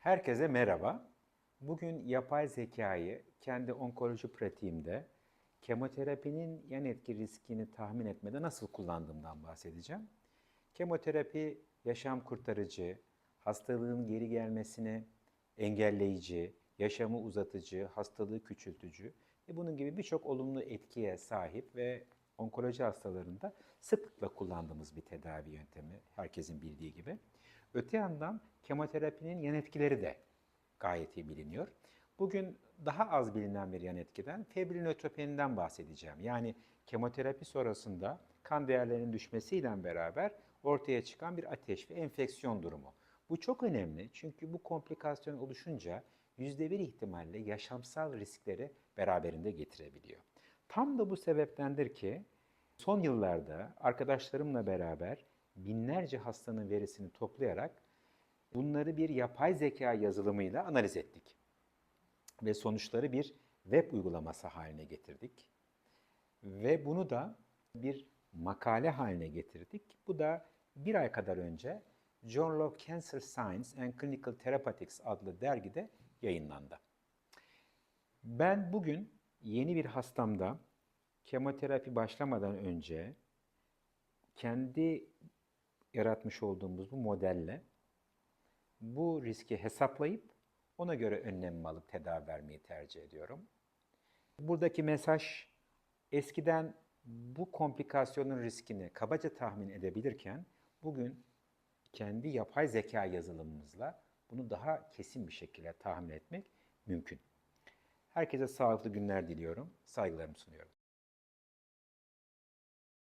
Herkese merhaba. Bugün yapay zekayı kendi onkoloji pratiğimde kemoterapinin yan etki riskini tahmin etmede nasıl kullandığımdan bahsedeceğim. Kemoterapi yaşam kurtarıcı, hastalığın geri gelmesini engelleyici, yaşamı uzatıcı, hastalığı küçültücü ve bunun gibi birçok olumlu etkiye sahip ve onkoloji hastalarında sıklıkla kullandığımız bir tedavi yöntemi herkesin bildiği gibi. Öte yandan kemoterapinin yan etkileri de gayet iyi biliniyor. Bugün daha az bilinen bir yan etkiden febrile nötropeniden bahsedeceğim. Yani kemoterapi sonrasında kan değerlerinin düşmesiyle beraber ortaya çıkan bir ateş ve enfeksiyon durumu. Bu çok önemli çünkü bu komplikasyon oluşunca %1 ihtimalle yaşamsal riskleri beraberinde getirebiliyor. Tam da bu sebeptendir ki son yıllarda arkadaşlarımla beraber binlerce hastanın verisini toplayarak bunları bir yapay zeka yazılımıyla analiz ettik. Ve sonuçları bir web uygulaması haline getirdik. Ve bunu da bir makale haline getirdik. Bu da bir ay kadar önce Journal of Cancer Science and Clinical Therapeutics adlı dergide yayınlandı. Ben bugün yeni bir hastamda kemoterapi başlamadan önce kendi yaratmış olduğumuz bu modelle bu riski hesaplayıp ona göre önlemimi alıp tedavi vermeyi tercih ediyorum. Buradaki mesaj eskiden bu komplikasyonun riskini kabaca tahmin edebilirken bugün kendi yapay zeka yazılımımızla bunu daha kesin bir şekilde tahmin etmek mümkün. Herkese sağlıklı günler diliyorum. Saygılarımı sunuyorum.